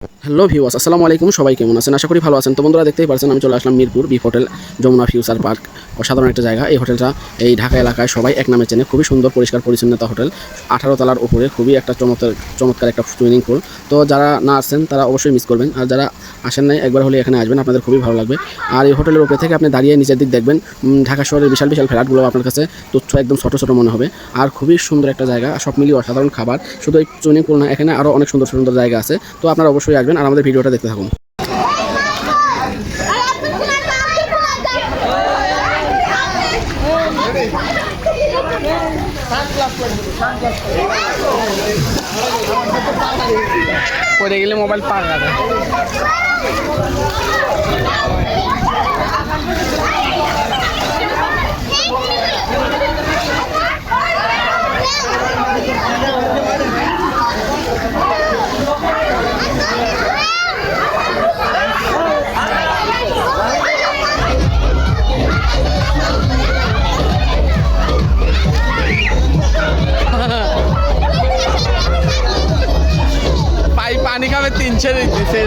Hello viewers, আসসালামু আলাইকুম। সবাই কেমন আছেন? আশা করি ভালো আছেন। তো বন্ধুরা, দেখতেই পারছেন আমি চলে আসলাম মিরপুর বি হোটেল যমুনা ফিউচার পার্ক অসাধারণ একটা জায়গা। এই হোটেলটা এই ঢাকা এলাকায় সবাই এক নামে চেনে। খুবই সুন্দর, পরিষ্কার, পরিচ্ছন্নতা হোটেল আঠারো তলার উপরে খুবই একটা চমৎকার চমৎকার একটা সুইমিং পুল তো যারা না আসছেন তারা অবশ্যই মিস করবেন। আর যারা আসেন নাই, একবার হলে এখানে আসবেন, আপনাদের খুবই ভালো লাগবে। আর এই হোটেলের উপরে থেকে আপনি দাঁড়িয়ে নিচের দিক দেখবেন ঢাকা শহরের বিশাল বিশাল ফ্ল্যাটগুলো আপনার কাছে তথ্য একদম ছোটো ছোটো মনে হবে। আর খুবই সুন্দর একটা জায়গা, সব মিলিয়ে অসাধারণ খাবার। শুধু এই সুইমিং না, এখানে আরও অনেক সুন্দর সুন্দর জায়গা আছে। তো আপনারা অবশ্যই আসবেন আর আমাদের ভিডিওটা দেখতে থাকুন। পড়ে গেলে মোবাইল পাওয়া পানি খাবে তিনশো দিচ্ছে